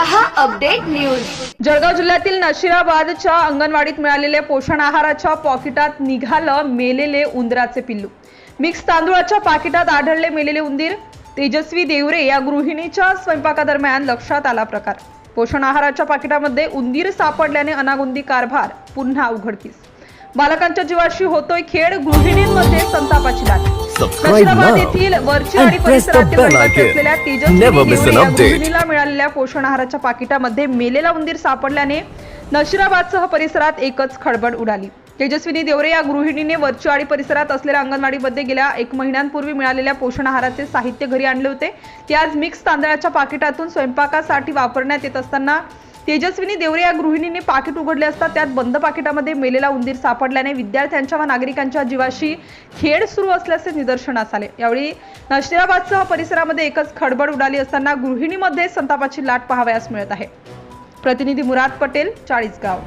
News. Jalgaon जिल्ह्यातील नशिराबादच्या अंगणवाडीत मिळालेल्या पोषण आहाराच्या पॉकेटात निघालं मेलेले उंदराचे पिल्लू. मिक्स तांदूळाच्या पाकिटात आढळले मेलेले उंदीर. तेजस्वी देवरे या गृहिणीच्या स्वयंपाकादरम्यान लक्षात आला प्रकार. पोषण आहाराच्या पाकिटामध्ये उंदीर सापडल्याने अनागुंदी कारभार पुन्हा उघडकीस. बालकांच्या जीवाशी होतोय खेळ गृहिणींमध्ये संतापाची लाट. Update. गृहिणीला मिळालेल्या पोषण आहाराच्या पाकिटामध्ये मेलेला उंदीर सापडल्याने नशिराबादसह परिसरात एकच खळबळ उडाली. तेजस्विनी देवरे या गृहिणीने वरचीवाडी परिसरात असलेल्या अंगणवाडीमध्ये गेल्या एक महिन्यांपूर्वी मिळालेल्या पोषण आहाराचे साहित्य घरी आणले होते. ते आज मिक्स तांदळाच्या पाकिटातून स्वयंपाकासाठी वापरण्यात येत असताना तेजस्विनी देवरे या गृहिणीने पाकिट उघडले असता त्यात बंद पाकिटामध्ये मेलेला उंदीर सापडल्याने विद्यार्थ्यांच्या व नागरिकांच्या जीवाशी खेळ सुरू असल्याचे निदर्शनास आले. यावेळी नशिराबादसह परिसरामध्ये एकच खडबड उडाली असताना गृहिणीमध्ये संतापाची लाट पाहावयास मिळत आहे. प्रतिनिधी मुराद पटेल चाळीसगाव.